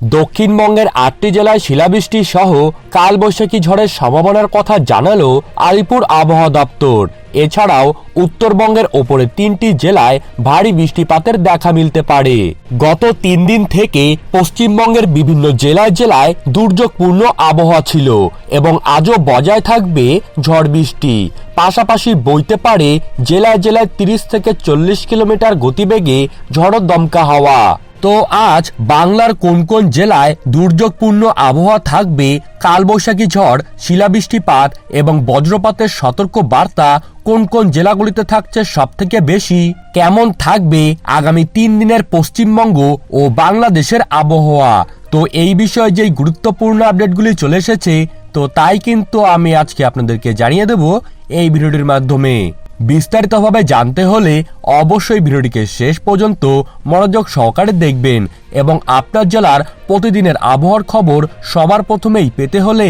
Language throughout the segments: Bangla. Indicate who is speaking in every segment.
Speaker 1: দক্ষিণবঙ্গের আটটি জেলায় শিলাবৃষ্টি সহ কালবৈশাখী ঝড়ের সম্ভাবনার কথা জানালো আলিপুর আবহাওয়া দপ্তর। এছাড়াও উত্তরবঙ্গের ওপরে তিনটি জেলায় ভারী বৃষ্টিপাতের দেখা মিলতে পারে। গত তিন দিন থেকে পশ্চিমবঙ্গের বিভিন্ন জেলায় জেলায় দুর্যোগপূর্ণ আবহাওয়া ছিল এবং আজও বজায় থাকবে ঝড় বৃষ্টি। পাশাপাশি বইতে পারে, জেলায় জেলায় তিরিশ থেকে চল্লিশ কিলোমিটার গতিবেগে ঝড় দমকা হাওয়া। তো আজ বাংলার কোন কোন জেলায় দুর্যোগপূর্ণ আবহাওয়া থাকবে, কালবৈশাখী ঝড়, শিলাবৃষ্টিপাত এবং বজ্রপাতের সতর্ক বার্তা কোন কোন জেলাগুলিতে থাকছে সব থেকে বেশি, কেমন থাকবে আগামী তিন দিনের পশ্চিমবঙ্গ ও বাংলাদেশের আবহাওয়া? তো এই বিষয়ে যেই গুরুত্বপূর্ণ আপডেটগুলি চলে এসেছে, তো তাই কিন্তু আমি আজকে আপনাদেরকে জানিয়ে দেব এই ভিডিওটির মাধ্যমে। বিস্তারিতভাবে জানতে হলে অবশ্যই ভিডিওটিকে শেষ পর্যন্ত মনোযোগ সহকারে দেখবেন এবং আপনার জেলার প্রতিদিনের আবহাওয়ার খবর সবার প্রথমেই পেতে হলে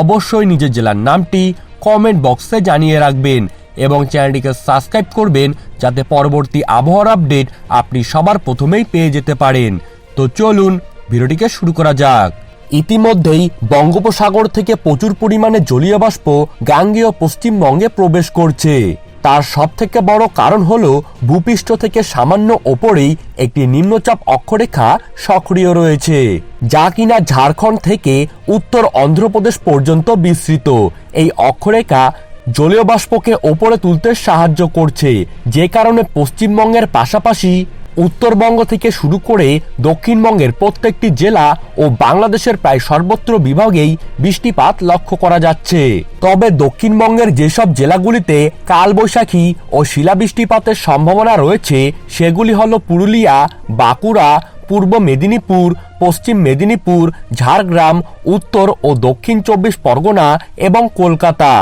Speaker 1: অবশ্যই নিজের জেলার নামটি কমেন্ট বক্সে জানিয়ে রাখবেন এবং চ্যানেলটিকে সাবস্ক্রাইব করবেন যাতে পরবর্তী আবহাওয়ার আপডেট আপনি সবার প্রথমেই পেয়ে যেতে পারেন। তো চলুন ভিডিওটিকে শুরু করা যাক। ইতিমধ্যেই বঙ্গোপসাগর থেকে প্রচুর পরিমাণে জলীয় বাষ্প গাঙ্গেয় পশ্চিমবঙ্গে প্রবেশ করছে। তার সব থেকে বড় কারণ হল ভূপৃষ্ঠ থেকে সামান্য ওপরেই একটি নিম্নচাপ অক্ষরেখা সক্রিয় রয়েছে, যা কিনা ঝাড়খণ্ড থেকে উত্তর অন্ধ্রপ্রদেশ পর্যন্ত বিস্তৃত। এই অক্ষরেখা জলীয় বাষ্পকে ওপরে তুলতে সাহায্য করছে, যে কারণে পশ্চিমবঙ্গের পাশাপাশি উত্তরবঙ্গ থেকে শুরু করে দক্ষিণবঙ্গের প্রত্যেকটি জেলা ও বাংলাদেশের প্রায় সর্বত্র বিভাগেই বৃষ্টিপাত লক্ষ্য করা যাচ্ছে। তবে দক্ষিণবঙ্গের যেসব জেলাগুলিতে কালবৈশাখী ও শিলাবৃষ্টিপাতের সম্ভাবনা রয়েছে, সেগুলি হল পুরুলিয়া, বাঁকুড়া, পূর্ব মেদিনীপুর, পশ্চিম মেদিনীপুর, ঝাড়গ্রাম, উত্তর ও দক্ষিণ চব্বিশ পরগনা এবং কলকাতা।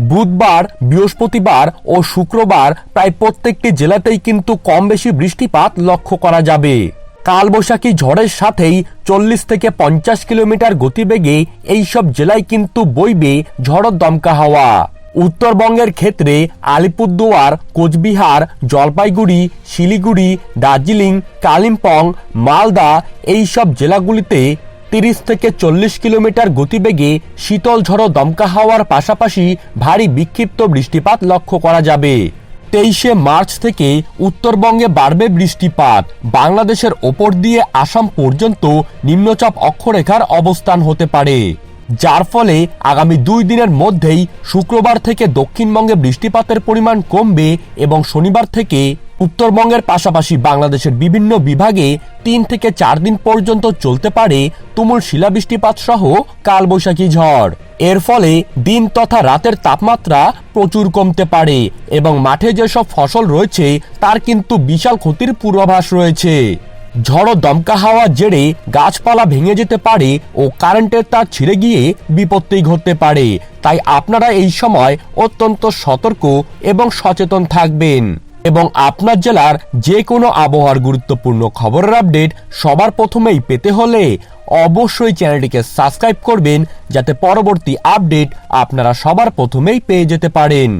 Speaker 1: বুধবার, বৃহস্পতিবার ও শুক্রবার প্রায় প্রত্যেকটি জেলাতেই কিন্তু কম বেশি বৃষ্টিপাত লক্ষ্য করা যাবে। কালবৈশাখী ঝড়ের সাথেই চল্লিশ থেকে পঞ্চাশ কিলোমিটার গতিবেগে এইসব জেলায় কিন্তু বইবে ঝড় দমকা হাওয়া। উত্তরবঙ্গের ক্ষেত্রে আলিপুরদুয়ার, কোচবিহার, জলপাইগুড়ি, শিলিগুড়ি, দার্জিলিং, কালিম্পং, মালদা এই সব জেলাগুলিতে তিরিশ থেকে চল্লিশ কিলোমিটার গতিবেগে শীতল ঝড়ো দমকা হাওয়ার পাশাপাশি ভারী বিক্ষিপ্ত বৃষ্টিপাত লক্ষ্য করা যাবে। তেইশে মার্চ থেকে উত্তরবঙ্গে বাড়বে বৃষ্টিপাত। বাংলাদেশের ওপর দিয়ে আসাম পর্যন্ত নিম্নচাপ অক্ষরেখার অবস্থান হতে পারে। যার ফলে আগামী দুই দিনের মধ্যেই শুক্রবার থেকে দক্ষিণবঙ্গে বৃষ্টিপাতের পরিমাণ কমবে এবং শনিবার থেকে উত্তরবঙ্গের পাশাপাশি বাংলাদেশের বিভিন্ন বিভাগে তিন থেকে চার দিন পর্যন্ত চলতে পারে তুমুল শিলাবৃষ্টিপাত সহ কালবৈশাখী ঝড়। এর ফলে দিন তথা রাতের তাপমাত্রা প্রচুর কমতে পারে এবং মাঠে যেসব ফসল রয়েছে, তার কিন্তু বিশাল ক্ষতির পূর্বাভাস রয়েছে। ঝড় দমকা হাওয়ার জেরে গাছপালা ভেঙে যেতে পারে ও কারেন্টের তার ছিঁড়ে গিয়ে বিপত্তি ঘটতে পারে। তাই আপনারা এই সময় অত্যন্ত সতর্ক এবং সচেতন থাকবেন। এবং আপনার জেলার যে কোনো আবহাওয়ার গুরুত্বপূর্ণ খবরের আপডেট সবার প্রথমেই পেতে হলে অবশ্যই চ্যানেলটিকে সাবস্ক্রাইব করবেন, যাতে পরবর্তী আপডেট আপনারা সবার প্রথমেই পেয়ে যেতে পারেন।